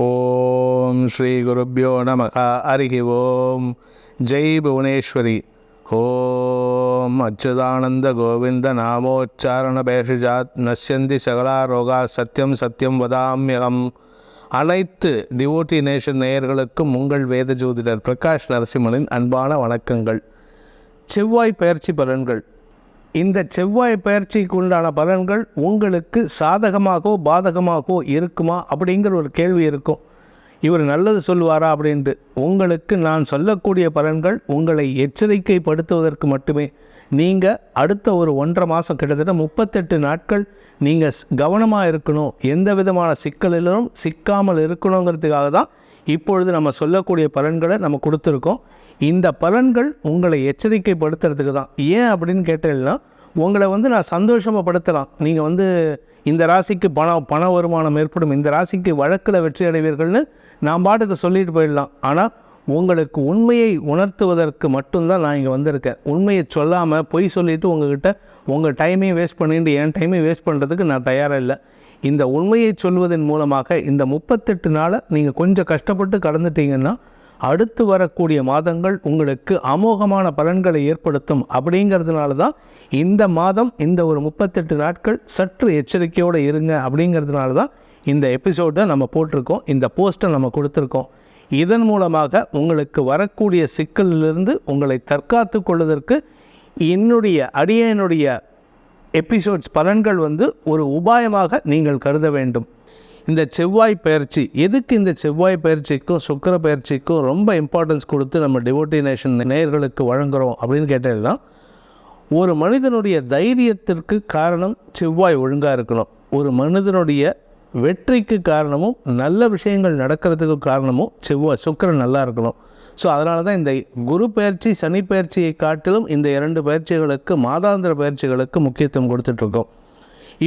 ஓம் ஸ்ரீ குருப்பியோ நம அருகி ஓம். ஜெய் புவனேஸ்வரி. ஓம். அச்சுதானந்த கோவிந்த நாமோச்சாரண பேஷஜாத் நஷ்யந்தி சகலா ரோகா சத்யம் சத்யம் வதாமியகம். அனைத்து டிவோட்டி நேஷன் நேயர்களுக்கும் உங்கள் வேத ஜோதிடர் பிரகாஷ் நரசிம்மனின் அன்பான வணக்கங்கள். செவ்வாய் பயிற்சி பலன்கள். இந்த செவ்வாய் பயிற்சிக்கு உண்டான பலன்கள் உங்களுக்கு சாதகமாகவோ பாதகமாகவோ இருக்குமா அப்படிங்கிற ஒரு கேள்வி இருக்கும். இவர் நல்லது சொல்லுவாரா அப்படின்ட்டு. உங்களுக்கு நான் சொல்லக்கூடிய பலன்கள் உங்களை எச்சரிக்கைப்படுத்துவதற்கு மட்டுமே. நீங்கள் அடுத்த ஒரு ஒன்றரை மாதம் கிட்டத்தட்ட முப்பத்தெட்டு நாட்கள் நீங்கள் கவனமாக இருக்கணும். எந்த விதமான சிக்கலிலும் சிக்காமல் இருக்கணுங்கிறதுக்காக தான் இப்பொழுது நம்ம சொல்லக்கூடிய பலன்களை நம்ம கொடுத்துருக்கோம். இந்த பலன்கள் உங்களை எச்சரிக்கைப்படுத்துறதுக்கு தான். ஏன் அப்படின்னு கேட்டீங்கன்னா உங்களை வந்து நான் சந்தோஷமாக படுத்தலாம். நீங்கள் வந்து இந்த ராசிக்கு பணம் பண வருமானம் ஏற்படும். இந்த ராசிக்கு வழக்கில் வெற்றி அடைவீர்கள்னு நான் பாட்டுக்கு சொல்லிட்டு போயிடலாம். ஆனால் உங்களுக்கு உண்மையை உணர்த்துவதற்கு மட்டும்தான் நான் இங்கே வந்திருக்கேன். உண்மையை சொல்லாமல் பொய் சொல்லிவிட்டு உங்ககிட்ட உங்கள் டைமையும் வேஸ்ட் பண்ணிட்டு என் டைமையும் வேஸ்ட் பண்ணுறதுக்கு நான் தயாராக இல்லை. இந்த உண்மையை சொல்வதன் மூலமாக இந்த முப்பத்தெட்டு நாளை நீங்கள் கொஞ்சம் கஷ்டப்பட்டு கடந்துட்டீங்கன்னா அடுத்து வரக்கூடிய மாதங்கள் உங்களுக்கு அமோகமான பலன்களை ஏற்படுத்தும். அப்படிங்கிறதுனால தான் இந்த மாதம் இந்த ஒரு முப்பத்தெட்டு நாட்கள் சற்று எச்சரிக்கையோடு இருங்க. அப்படிங்கிறதுனால தான் இந்த எபிசோடை நம்ம போட்டிருக்கோம். இந்த போஸ்ட்டை நம்ம கொடுத்துருக்கோம். இதன் மூலமாக உங்களுக்கு வரக்கூடிய சிக்கலிலிருந்து உங்களை தற்காத்து கொள்வதற்கு என்னுடைய அடியனுடைய எபிசோட்ஸ் பலன்கள் வந்து ஒரு உபாயமாக நீங்கள் கருத வேண்டும். இந்த செவ்வாய் பயிற்சி எதுக்கு இந்த செவ்வாய் பயிற்சிக்கும் சுக்கர பயிற்சிக்கும் ரொம்ப இம்பார்ட்டன்ஸ் கொடுத்து நம்ம டிவோட்டினேஷன் நேயர்களுக்கு வழங்குகிறோம் அப்படின்னு கேட்டதுன்னா ஒரு மனிதனுடைய தைரியத்திற்கு காரணம் செவ்வாய் ஒழுங்காக இருக்கணும். ஒரு மனிதனுடைய வெற்றிக்கு காரணமும் நல்ல விஷயங்கள் நடக்கிறதுக்கு காரணமும் செவ்வாய் சுக்கரன் நல்லா இருக்கணும். ஸோ அதனால தான் இந்த குரு பயிற்சி சனி பயிற்சியை காட்டிலும் இந்த இரண்டு பயிற்சிகளுக்கு மாதாந்திர பயிற்சிகளுக்கு முக்கியத்துவம் கொடுத்துட்ருக்கோம்.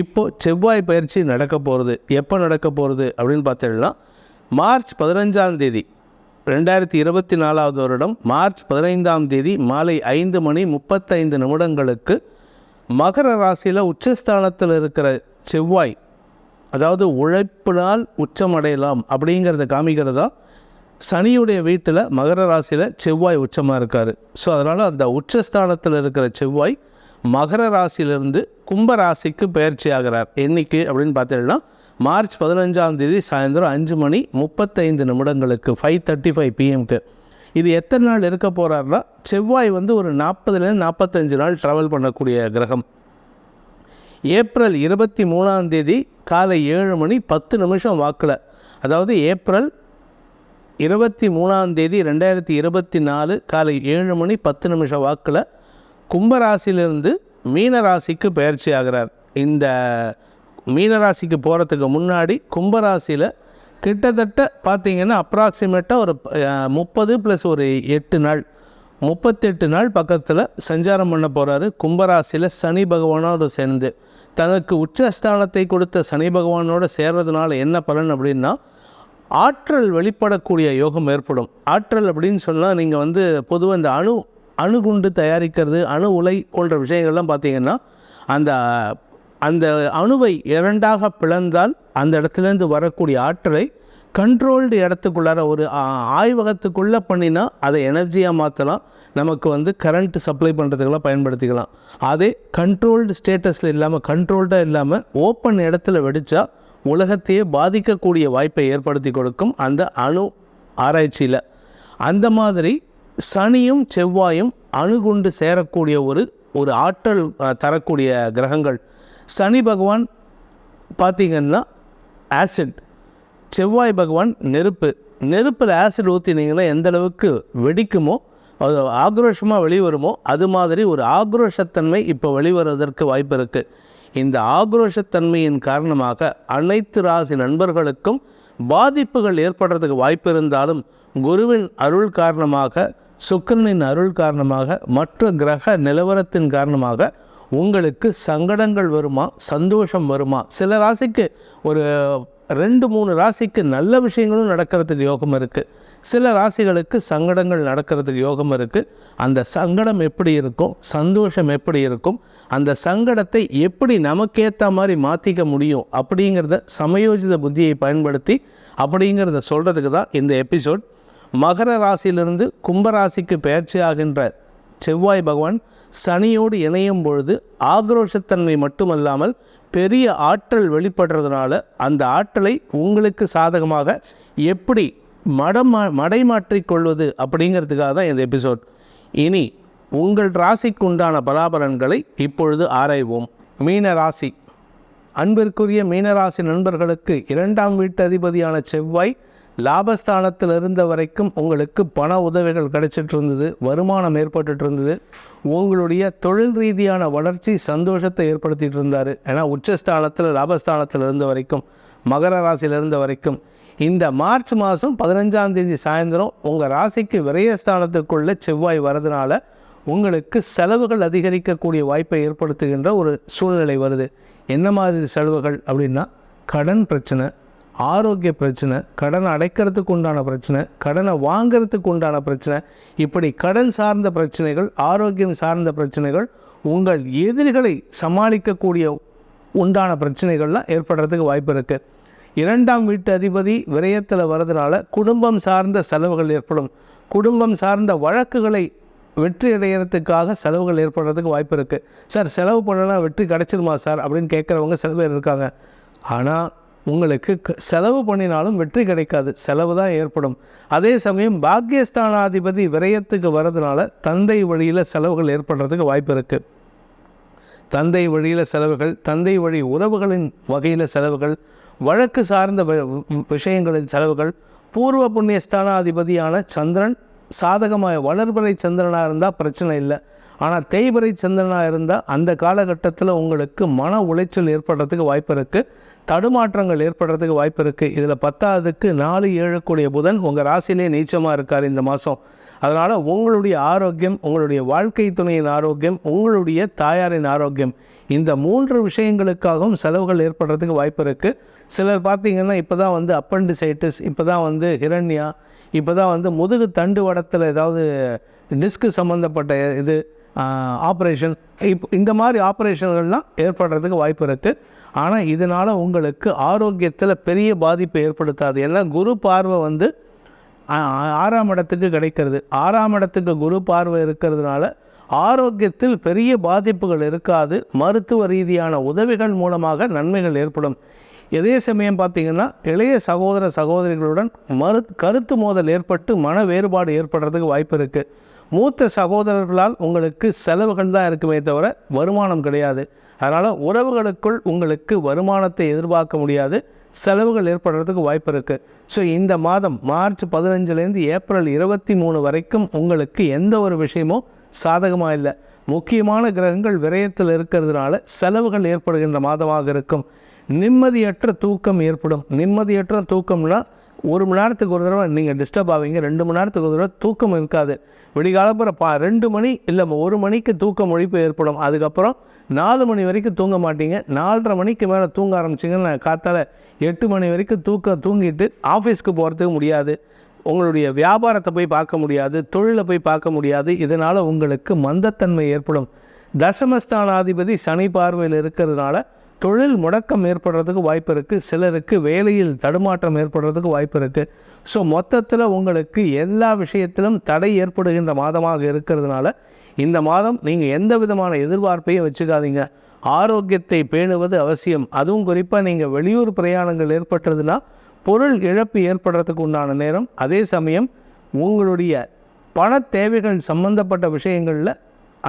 இப்போது செவ்வாய் பயிற்சி நடக்க போகிறது எப்போ நடக்க போகிறது அப்படின்னு பார்த்தீங்கன்னா மார்ச் பதினஞ்சாம் தேதி ரெண்டாயிரத்தி இருபத்தி நாலாவது வருடம் மார்ச் பதினைந்தாம் தேதி மாலை ஐந்து மணி முப்பத்தைந்து நிமிடங்களுக்கு மகர ராசியில் உச்சஸ்தானத்தில் இருக்கிற செவ்வாய் அதாவது உழைப்பினால் உச்சமடையலாம் அப்படிங்கிறத காமிக்கிறதா? சனியுடைய வீட்டில் மகர ராசியில் செவ்வாய் உச்சமாக இருக்கார். ஸோ அதனால் அந்த உச்சஸ்தானத்தில் இருக்கிற செவ்வாய் மகர ராசியிலிருந்து கும்ப ராசிக்கு பயிற்சி ஆகிறார். என்னைக்கு அப்படின்னு பார்த்தீங்கன்னா மார்ச் பதினஞ்சாம் தேதி சாயந்தரம் அஞ்சு மணி முப்பத்தைந்து நிமிடங்களுக்கு ஃபைவ் தேர்ட்டி ஃபைவ் பிஎம்க்கு இது எத்தனை நாள் இருக்க போகிறாருன்னா செவ்வாய் வந்து ஒரு நாற்பதுலேருந்து நாற்பத்தஞ்சு நாள் ட்ராவல் பண்ணக்கூடிய கிரகம். ஏப்ரல் இருபத்தி மூணாம் தேதி காலை ஏழு மணி பத்து நிமிஷம் வாக்கில். அதாவது ஏப்ரல் இருபத்தி மூணாம் தேதி ரெண்டாயிரத்தி இருபத்தி நாலு காலை ஏழு மணி பத்து நிமிஷம் வாக்கில் கும்பராசிலிருந்து மீனராசிக்கு பயிற்சி ஆகிறார். இந்த மீனராசிக்கு போகிறதுக்கு முன்னாடி கும்பராசியில் கிட்டத்தட்ட பார்த்திங்கன்னா அப்ராக்சிமேட்டாக ஒரு முப்பது ப்ளஸ் ஒரு எட்டு நாள். முப்பத்தெட்டு நாள் பக்கத்தில் சஞ்சாரம் பண்ண போகிறாரு கும்பராசியில் சனி பகவானோடு சேர்ந்து. தனக்கு உச்சஸ்தானத்தை கொடுத்த சனி பகவானோடு சேர்றதுனால என்ன பலன் அப்படின்னா ஆற்றல் வெளிப்படக்கூடிய யோகம் ஏற்படும். ஆற்றல் அப்படின்னு சொன்னால் நீங்கள் வந்து பொதுவாக இந்த அணு அணுகுண்டு தயாரிக்கிறது அணு உலை போன்ற விஷயங்கள்லாம் பார்த்திங்கன்னா அந்த அந்த அணுவை இரண்டாக பிளந்தால் அந்த இடத்துலேருந்து வரக்கூடிய ஆற்றலை கண்ட்ரோல்டு இடத்துக்குள்ளார ஒரு ஆய்வகத்துக்குள்ளே பண்ணினா அதை எனர்ஜியாக மாற்றலாம் நமக்கு வந்து கரண்ட் சப்ளை பண்ணுறதுக்கெல்லாம் பயன்படுத்திக்கலாம். அதே கண்ட்ரோல்டு ஸ்டேட்டஸில் இல்லாமல் கண்ட்ரோல்டாக இல்லாமல் ஓப்பன் இடத்துல வெடித்தா உலகத்தையே பாதிக்கக்கூடிய வாய்ப்பை ஏற்படுத்தி கொடுக்கும் அந்த அணு ஆராய்ச்சியில். அந்த மாதிரி சனியும் செவ்வாயும் அணுகுண்டு சேரக்கூடிய ஒரு ஒரு ஆற்றல் தரக்கூடிய கிரகங்கள். சனி பகவான் பார்த்திங்கன்னா ஆசிட் செவ்வாய் பகவான் நெருப்பு. நெருப்பில் ஆசிட் ஊற்றினீங்கன்னா எந்த அளவுக்கு வெடிக்குமோ அது ஆக்ரோஷமாக வெளிவருமோ அது மாதிரி ஒரு ஆக்ரோஷத்தன்மை இப்போ வெளிவருவதற்கு வாய்ப்பு இருக்குது இந்த ஆக்ரோஷத்தன்மையின் காரணமாக அனைத்து ராசி நண்பர்களுக்கும் பாதிப்புகள் ஏற்படுறதுக்கு வாய்ப்பு இருந்தாலும் குருவின் அருள் காரணமாக சுக்கரனின் அருள் காரணமாக மற்ற கிரக நிலவரத்தின் காரணமாக உங்களுக்கு சங்கடங்கள் வருமா சந்தோஷம் வருமா? சில ராசிக்கு ஒரு ரெண்டு மூணு ராசிக்கு நல்ல விஷயங்களும் நடக்கிறதுக்கு யோகம் இருக்குது சில ராசிகளுக்கு சங்கடங்கள் நடக்கிறதுக்கு யோகம் இருக்குது அந்த சங்கடம் எப்படி இருக்கும்? சந்தோஷம் எப்படி இருக்கும்? அந்த சங்கடத்தை எப்படி நமக்கேற்ற மாதிரி மாற்றிக்க முடியும்? அப்படிங்கிறத சமயோஜித புத்தியை பயன்படுத்தி அப்படிங்கிறத சொல்கிறதுக்கு தான் இந்த எபிசோட். மகர ராசியிலிருந்து கும்பராசிக்கு பயிற்சி ஆகின்ற செவ்வாய் பகவான் சனியோடு இணையும் பொழுது ஆக்ரோஷத்தன்மை மட்டுமல்லாமல் பெரிய ஆற்றல் வெளிப்படுறதுனால அந்த ஆற்றலை உங்களுக்கு சாதகமாக எப்படி மடம் மடைமாற்றிக்கொள்வது அப்படிங்கிறதுக்காக தான் இந்த எபிசோட். இனி உங்கள் ராசிக்கு உண்டான பலாபலன்களை இப்பொழுது ஆராய்வோம். மீன ராசி. அன்பிற்குரிய மீனராசி நண்பர்களுக்கு இரண்டாம் வீட்டு அதிபதியான செவ்வாய் லாபஸ்தானத்தில் இருந்த வரைக்கும் உங்களுக்கு பண உதவிகள் கிடைச்சிட்டு இருந்தது வருமானம் ஏற்பட்டுட்டு இருந்தது உங்களுடைய தொழில் ரீதியான வளர்ச்சி சந்தோஷத்தை ஏற்படுத்திட்டு இருந்தார் ஏன்னா உச்சஸ்தானத்தில் லாபஸ்தானத்தில் இருந்த வரைக்கும் மகர ராசியில் இருந்த வரைக்கும் இந்த மார்ச் மாதம் பதினஞ்சாம் தேதி சாயந்தரம் உங்கள் ராசிக்கு விரயஸ்தானத்துக்குள்ளே செவ்வாய் வரதுனால உங்களுக்கு செலவுகள் அதிகரிக்கக்கூடிய வாய்ப்பை ஏற்படுத்துகின்ற ஒரு சூழ்நிலை வருது. என்ன மாதிரி செலவுகள் அப்படின்னா கடன் பிரச்சனை ஆரோக்கிய பிரச்சனை கடனை அடைக்கிறதுக்கு உண்டான பிரச்சனை கடனை வாங்கிறதுக்கு உண்டான பிரச்சனை இப்படி கடன் சார்ந்த பிரச்சனைகள் ஆரோக்கியம் சார்ந்த பிரச்சனைகள் உங்கள் எதிரிகளை சமாளிக்கக்கூடிய உண்டான பிரச்சனைகள்லாம் ஏற்படுறதுக்கு வாய்ப்பு இருக்குது இரண்டாம் வீட்டு அதிபதி விரயத்தில் வர்றதுனால குடும்பம் சார்ந்த செலவுகள் ஏற்படும். குடும்பம் சார்ந்த வழக்குகளை வெற்றி அடையிறதுக்காக செலவுகள் ஏற்படுறதுக்கு வாய்ப்பு இருக்குது சார் செலவு பண்ணலாம் வெற்றி கிடைச்சிருமா சார்? அப்படின்னு கேட்குறவங்க சில பேர் இருக்காங்க. ஆனால் உங்களுக்கு க- செலவு பண்ணினாலும் வெற்றி கிடைக்காது. செலவு தான் ஏற்படும். அதே சமயம் பாக்கியஸ்தானாதிபதி விரயத்துக்கு வர்றதுனால தந்தை வழியில் செலவுகள் ஏற்படுறதுக்கு வாய்ப்பு இருக்குது தந்தை வழியில் செலவுகள் தந்தை வழி உறவுகளின் வகையில் செலவுகள் வழக்கு சார்ந்த விஷயங்களின் செலவுகள் பூர்வ புண்ணிய ஸ்தானாதிபதியான சந்திரன் சாதகமாக வளர்பறை சந்திரனாக இருந்தால் பிரச்சனை இல்லை. ஆனால் தேய்பிரை சந்திரனாக இருந்தால் அந்த காலகட்டத்தில் உங்களுக்கு மன உளைச்சல் ஏற்படுறதுக்கு வாய்ப்பு இருக்குது தடுமாற்றங்கள் ஏற்படுறதுக்கு வாய்ப்பு இருக்குது இதில் பத்தாவதுக்கு நாலு ஏழக்கூடிய புதன் உங்கள் ராசியிலே நீச்சமாக இருக்கார் இந்த மாதம் அதனால் உங்களுடைய ஆரோக்கியம் உங்களுடைய வாழ்க்கை துணையின் ஆரோக்கியம் உங்களுடைய தாயாரின் ஆரோக்கியம் இந்த மூன்று விஷயங்களுக்காகவும் செலவுகள் ஏற்படுறதுக்கு வாய்ப்பு இருக்குது சிலர் பார்த்தீங்கன்னா இப்போ தான் வந்து அப்பண்டிசைட்டிஸ் இப்போ தான் வந்து ஹிரண்யா இப்போ தான் வந்து முதுகு தண்டு வடத்தில் ஏதாவது டிஸ்க்கு சம்மந்தப்பட்ட இது ஆப்ரேஷன் இப்போ இந்த மாதிரி ஆப்ரேஷன்கள்லாம் ஏற்படுறதுக்கு வாய்ப்பு இருக்குது ஆனால் இதனால் உங்களுக்கு ஆரோக்கியத்தில் பெரிய பாதிப்பை ஏற்படுத்தாது. ஏன்னா குரு பார்வை வந்து ஆறாம் இடத்துக்கு கிடைக்கிறது. ஆறாம் இடத்துக்கு குரு பார்வை இருக்கிறதுனால ஆரோக்கியத்தில் பெரிய பாதிப்புகள் இருக்காது. மருத்துவ ரீதியான உதவிகள் மூலமாக நன்மைகள் ஏற்படும். இதே சமயம் பார்த்தீங்கன்னா இளைய சகோதர சகோதரிகளுடன் மறு கருத்து மோதல் ஏற்பட்டு மன வேறுபாடு ஏற்படுறதுக்கு வாய்ப்பு இருக்குது மூத்த சகோதரர்களால் உங்களுக்கு செலவுகள் தான் இருக்குமே தவிர வருமானம் கிடையாது. அதனால் உறவுகளுக்குள் உங்களுக்கு வருமானத்தை எதிர்பார்க்க முடியாது. செலவுகள் ஏற்படுறதுக்கு வாய்ப்பு இருக்குது ஸோ இந்த மாதம் மார்ச் பதினஞ்சுலேருந்து ஏப்ரல் இருபத்தி மூணு வரைக்கும் உங்களுக்கு எந்த ஒரு விஷயமும் சாதகமாக இல்லை. முக்கியமான கிரகங்கள் விரயத்தில் இருக்கிறதுனால செலவுகள் ஏற்படுகின்ற மாதமாக இருக்கும். நிம்மதியற்ற தூக்கம் ஏற்படும். நிம்மதியற்ற தூக்கம்னா ஒரு மணி நேரத்துக்கு ஒரு தடவை நீங்கள் டிஸ்டர்ப் ஆவீங்க ரெண்டு மணி நேரத்துக்கு ஒரு தடவை தூக்கம் இருக்காது. விடிகாலப்புற பா ரெண்டு மணி இல்லை ஒரு மணிக்கு தூக்க ஒழிப்பு ஏற்படும். அதுக்கப்புறம் நாலு மணி வரைக்கும் தூங்க மாட்டீங்க. நாலரை மணிக்கு மேலே தூங்க ஆரம்பிச்சிங்கன்னா காத்தால் எட்டு மணி வரைக்கும் தூக்க தூங்கிட்டு ஆஃபீஸ்க்கு போகிறதுக்கு முடியாது. உங்களுடைய வியாபாரத்தை போய் பார்க்க முடியாது. தொழிலை போய் பார்க்க முடியாது. இதனால் உங்களுக்கு மந்தத்தன்மை ஏற்படும். தசமஸ்தானாதிபதி சனி பார்வையில் இருக்கிறதுனால தொழில் முடக்கம் ஏற்படுறதுக்கு வாய்ப்பு இருக்குது சிலருக்கு வேலையில் தடுமாற்றம் ஏற்படுறதுக்கு வாய்ப்பு இருக்குது ஸோ மொத்தத்தில் உங்களுக்கு எல்லா விஷயத்திலும் தடை ஏற்படுகின்ற மாதமாக இருக்கிறதுனால இந்த மாதம் நீங்கள் எந்த விதமான எதிர்பார்ப்பையும் வச்சுக்காதீங்க. ஆரோக்கியத்தை பேணுவது அவசியம். அதுவும் குறிப்பாக நீங்கள் வெளியூர் பிரயாணங்கள் ஏற்பட்டதுன்னா பொருள் இழப்பு ஏற்படுறதுக்கு உண்டான நேரம். அதே சமயம் உங்களுடைய பண தேவைகள் சம்பந்தப்பட்ட விஷயங்களில்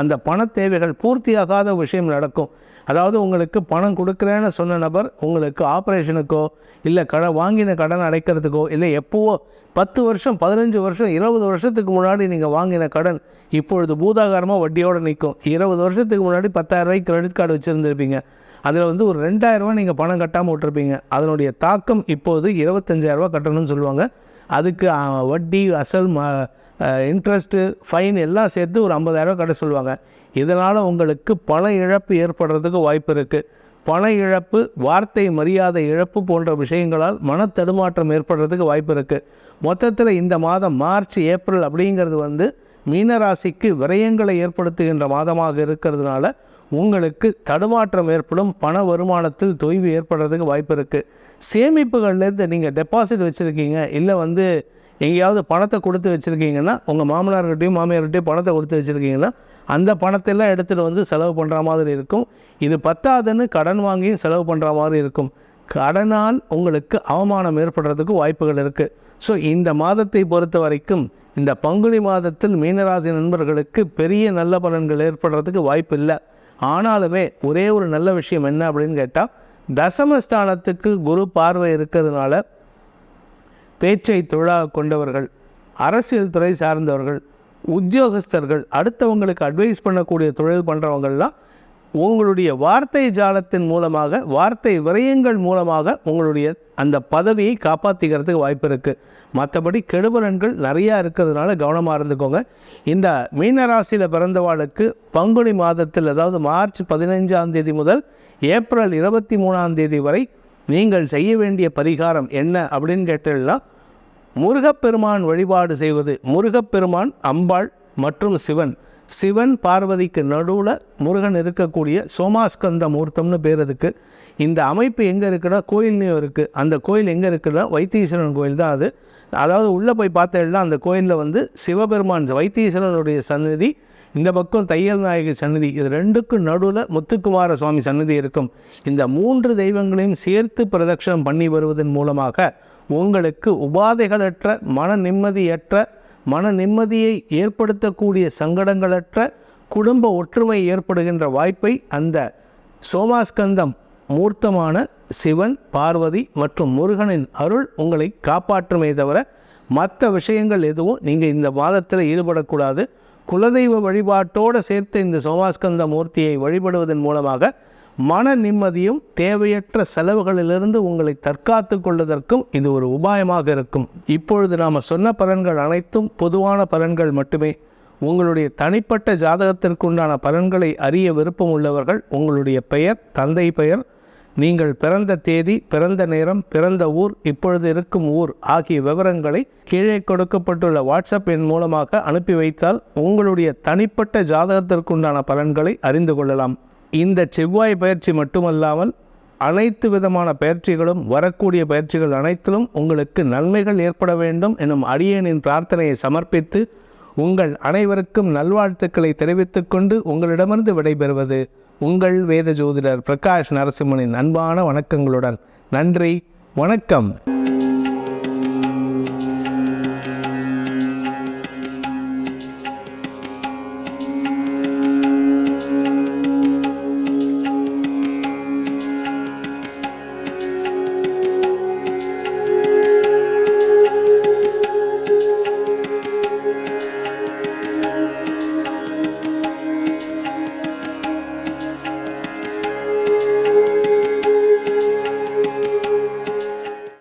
அந்த பண தேவைகள் பூர்த்தியாகாத விஷயம் நடக்கும். அதாவது உங்களுக்கு பணம் கொடுக்குறேன்னு சொன்ன நபர் உங்களுக்கு ஆப்ரேஷனுக்கோ இல்லை கடன் வாங்கின கடன் அடைக்கிறதுக்கோ இல்லை எப்போவோ பத்து வருஷம் பதினஞ்சு வருஷம் இருபது வருஷத்துக்கு முன்னாடி நீங்கள் வாங்கின கடன் இப்பொழுது பூதாகாரமாக வட்டியோடு நிற்கும் இருபது வருஷத்துக்கு முன்னாடி பத்தாயிரம் ரூபாய்க்கு கிரெடிட் கார்டு வச்சுருந்துருப்பீங்க. அதில் வந்து ஒரு ரெண்டாயிரரூவா நீங்கள் பணம் கட்டாமல் விட்டுருப்பீங்க. அதனுடைய தாக்கம் இப்போது இருபத்தஞ்சாயிரரூவா கட்டணும்னு சொல்லுவாங்க. அதுக்கு வட்டி அசல் ம இன்ட்ரெஸ்ட்டு ஃபைன் எல்லாம் சேர்த்து ஒரு ஐம்பதாயிரரூவா கட்ட சொல்லுவாங்க. இதனால் உங்களுக்கு பண இழப்பு ஏற்படுறதுக்கு வாய்ப்பு இருக்குது பண இழப்பு வார்த்தை மரியாதை இழப்பு போன்ற விஷயங்களால் மன தடுமாற்றம் ஏற்படுறதுக்கு வாய்ப்பு இருக்குது மொத்தத்தில் இந்த மாதம் மார்ச் ஏப்ரல் அப்படிங்கிறது வந்து மீனராசிக்கு விரயங்களை ஏற்படுத்துகின்ற மாதமாக இருக்கிறதுனால உங்களுக்கு தடுமாற்றம் ஏற்படும் பண வருமானத்தில் தொய்வு ஏற்படுறதுக்கு வாய்ப்பு இருக்குது சேமிப்புகள்லேருந்து நீங்கள் டெபாசிட் வச்சுருக்கீங்க இல்லை வந்து எங்கேயாவது பணத்தை கொடுத்து வச்சுருக்கீங்கன்னா உங்கள் மாமனார்கிட்டையும் மாமியார்கிட்டையும் பணத்தை கொடுத்து வச்சுருக்கீங்கன்னா அந்த பணத்தெல்லாம் எடுத்துகிட்டு வந்து செலவு பண்ணுற மாதிரி இருக்கும். இது பத்தாதுன்னு கடன் வாங்கியும் செலவு பண்ணுற மாதிரி இருக்கும். கடனால் உங்களுக்கு அவமானம் ஏற்படுறதுக்கு வாய்ப்புகள் இருக்குது ஸோ இந்த மாதத்தை பொறுத்த வரைக்கும் இந்த பங்குனி மாதத்தில் மீனராசி நண்பர்களுக்கு பெரிய நல்ல பலன்கள் ஏற்படுறதுக்கு வாய்ப்பு இல்லை. ஆனாலுமே ஒரே ஒரு நல்ல விஷயம் என்ன அப்படின்னு கேட்டால் தசமஸ்தானத்துக்கு குரு பார்வை இருக்கிறதுனால பேச்சை தொழிலாக கொண்டவர்கள் அரசியல் துறை சார்ந்தவர்கள் உத்தியோகஸ்தர்கள் அடுத்தவங்களுக்கு அட்வைஸ் பண்ணக்கூடிய தொழில் பண்ணுறவங்கள்லாம் உங்களுடைய வார்த்தை ஜாலத்தின் மூலமாக வார்த்தை விரயங்கள் மூலமாக உங்களுடைய அந்த பதவியை காப்பாற்றிக்கிறதுக்கு வாய்ப்பு இருக்குது மற்றபடி கெடுபலன்கள் நிறையா இருக்கிறதுனால கவனமாக இருந்துக்கோங்க. இந்த மீனராசியில் பிறந்தவாளுக்கு பங்குனி மாதத்தில் அதாவது மார்ச் பதினைஞ்சாம் தேதி முதல் ஏப்ரல் இருபத்தி மூணாம் தேதி வரை நீங்கள் செய்ய வேண்டிய பரிகாரம் என்ன அப்படின்னு கேட்டீங்கன்னா முருகப்பெருமான் வழிபாடு செய்வது. முருகப்பெருமான் அம்பாள் மற்றும் சிவன். சிவன் பார்வதிக்கு நடுவில் முருகன் இருக்கக்கூடிய சோமாஸ்கந்த மூர்த்தம்னு பேர் அதுக்கு. இந்த அமைப்பு எங்கே இருக்குன்னா கோயில்லையும் இருக்குது அந்த கோயில் எங்கே இருக்குன்னா வைத்தீஸ்வரன் கோயில் தான் அது. அதாவது உள்ளே போய் பார்த்தேன்னா அந்த கோயிலில் வந்து சிவபெருமான் வைத்தீஸ்வரனுடைய சந்நிதி இந்த பக்கம் தையல் நாயகி சன்னதி இது ரெண்டுக்கும் நடுவில் முத்துக்குமார சுவாமி சன்னதி இருக்கும். இந்த மூன்று தெய்வங்களையும் சேர்த்து பிரதட்சணம் பண்ணி வருவதன் மூலமாக உங்களுக்கு உபாதைகளற்ற மன நிம்மதியற்ற மன நிம்மதியை ஏற்படுத்தக்கூடிய சங்கடங்களற்ற குடும்ப ஒற்றுமை ஏற்படுகின்ற வாய்ப்பை அந்த சோமாஸ்கந்தம் மூர்த்தமான சிவன் பார்வதி மற்றும் முருகனின் அருள் உங்களை காப்பாற்றுமே தவிர மற்ற விஷயங்கள் எதுவும் நீங்கள் இந்த மாதத்தில் ஈடுபடக்கூடாது. குலதெய்வ வழிபாட்டோடு சேர்த்து இந்த சோமாஸ்கந்த மூர்த்தியை வழிபடுவதன் மூலமாக மன நிம்மதியும் தேவையற்ற செலவுகளிலிருந்து உங்களை தற்காத்து கொள்வதற்கும் இது ஒரு உபாயமாக இருக்கும். இப்பொழுது நாம் சொன்ன பலன்கள் அனைத்தும் பொதுவான பலன்கள் மட்டுமே. உங்களுடைய தனிப்பட்ட ஜாதகத்திற்குண்டான பலன்களை அறிய விருப்பம் உள்ளவர்கள் உங்களுடைய பெயர் தந்தை பெயர் நீங்கள் பிறந்த தேதி பிறந்த நேரம் பிறந்த ஊர் இப்பொழுது இருக்கும் ஊர் ஆகிய விவரங்களை கீழே கொடுக்கப்பட்டுள்ள வாட்ஸ்அப் எண் மூலமாக அனுப்பி வைத்தால் உங்களுடைய தனிப்பட்ட ஜாதகத்திற்குண்டான பலன்களை அறிந்து கொள்ளலாம். இந்த செவ்வாய் பயிற்சி மட்டுமல்லாமல் அனைத்து விதமான பயிற்சிகளும் வரக்கூடிய பயிற்சிகள் அனைத்திலும் உங்களுக்கு நன்மைகள் ஏற்பட வேண்டும் எனும் அடியேனின் பிரார்த்தனையை சமர்ப்பித்து உங்கள் அனைவருக்கும் நல்வாழ்த்துக்களை தெரிவித்துக்கொண்டு உங்களிடமிருந்து விடைபெறுவது உங்கள் வேத ஜோதிடர் பிரகாஷ் நரசிம்மனின் அன்பான வணக்கங்களுடன். நன்றி வணக்கம்.